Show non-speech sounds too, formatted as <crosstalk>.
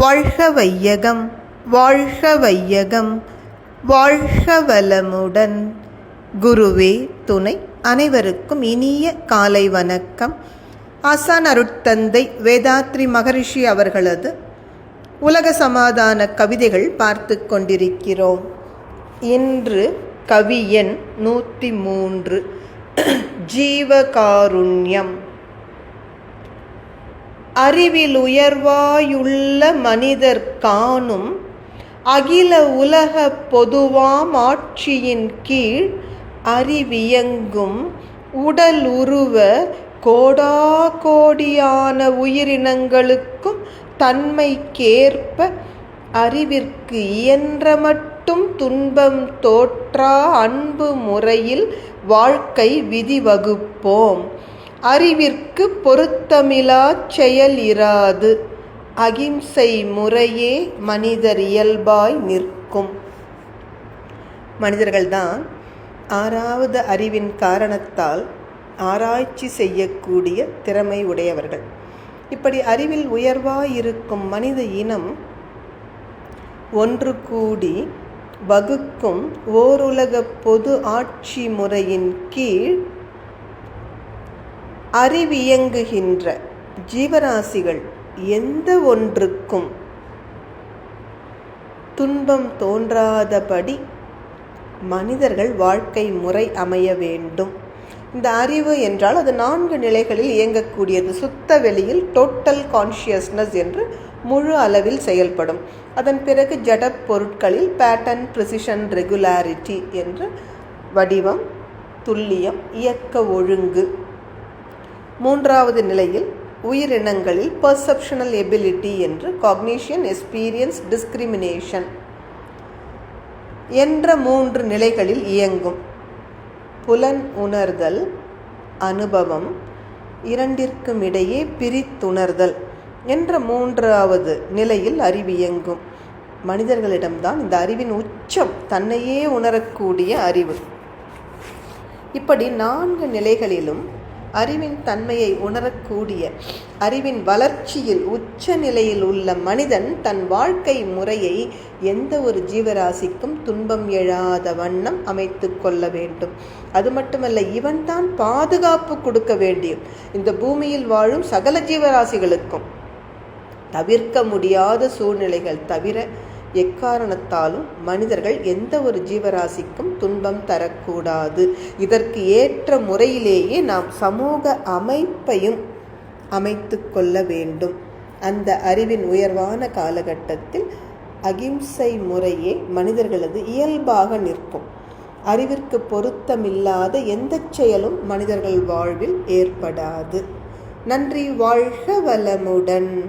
வாழ்க வையகம் வாழ்க வையகம் வாழ்க வளமுடன். குருவே துணை அனைவருக்கும் இனிய காலை வணக்கம். ஆசான் அருட்தந்தை வேதாத்ரி மகரிஷி அவர்களது உலக சமாதான கவிதைகள் பார்த்து கொண்டிருக்கிறோம். இன்று கவி எண் நூற்றி மூன்று. <clears throat> ஜீவகாருண்யம். அறிவில் உயர்வாயுள்ள மனிதர் காணும் அகில உலக பொதுவாம் ஆட்சியின் கீழ் அறிவியங்கும் உடல் உருவ கோடா கோடியான உயிரினங்களுக்கும் தன்மைக்கேற்ப அறிவிற்கு இயன்ற மட்டும் துன்பம் தோற்றா அன்பு முறையில் வாழ்க்கை விதிவகுப்போம். அறிவிற்கு பொருத்தமிலாச் செயல் இராது அகிம்சை முறையே மனிதர் இயல்பாய் நிற்கும். மனிதர்கள்தான் ஆறாவது அறிவின் காரணத்தால் ஆராய்ச்சி செய்யக்கூடிய திறமை உடையவர்கள். இப்படி அறிவில் உயர்வாயிருக்கும் மனித இனம் ஒன்று கூடி வகுக்கும் ஓருலக பொது ஆட்சி முறையின் கீழ் அறிவியங்குகின்ற ஜீவராசிகள் எந்த ஒன்றுக்கும் துன்பம் தோன்றாதபடி மனிதர்கள் வாழ்க்கை முறை அமைய வேண்டும். இந்த அறிவு என்றால் அது நான்கு நிலைகளில் இயங்கக்கூடியது. சுத்த வெளியில் டோட்டல் கான்ஷியஸ்னஸ் என்று முழு அளவில் செயல்படும். அதன் பிறகு ஜட பொருட்களில் பேட்டர்ன் ப்ரிசிஷன் ரெகுலாரிட்டி என்று வடிவம் துல்லியம் இயக்க ஒழுங்கு மூன்றாவது நிலையில் உயிரினங்களில் பர்செப்ஷனல் எபிலிட்டி என்று காக்னிஷியன் எக்ஸ்பீரியன்ஸ் டிஸ்கிரிமினேஷன் என்ற மூன்று நிலைகளில் இயங்கும். புலன் உணர்தல் அனுபவம் இரண்டிற்கும் இடையே பிரித்துணர்தல் என்ற மூன்றாவது நிலையில் அறிவியங்கும் மனிதர்களிடம்தான் இந்த அறிவின் உச்சம் தன்னையே உணரக்கூடிய அறிவு. இப்படி நான்கு நிலைகளிலும் அறிவின் தன்மையை உணரக்கூடிய அறிவின் வளர்ச்சியில் உச்ச நிலையில் உள்ள மனிதன் தன் வாழ்க்கை முறையை எந்த ஒரு ஜீவராசிக்கும் துன்பம் எழாத வண்ணம் அமைத்து கொள்ள வேண்டும். அது மட்டுமல்ல இவன் தான் பாதுகாப்பு கொடுக்க வேண்டியும் இந்த பூமியில் வாழும் சகல ஜீவராசிகளுக்கும் தவிர்க்க முடியாத சூழ்நிலைகள் தவிர எக்காரணத்தாலும் மனிதர்கள் எந்த ஒரு ஜீவராசிக்கும் துன்பம் தரக்கூடாது. இதற்கு ஏற்ற முறையிலேயே நாம் சமூக அமைப்பையும் அமைத்து கொள்ள வேண்டும். அந்த அறிவின் உயர்வான காலகட்டத்தில் அகிம்சை முறையே மனிதர்களது இயல்பாக நிற்கும். அறிவிற்கு பொருத்தமில்லாத எந்த செயலும் மனிதர்கள் வாழ்வில் ஏற்படாது. நன்றி வாழ்க வளமுடன்.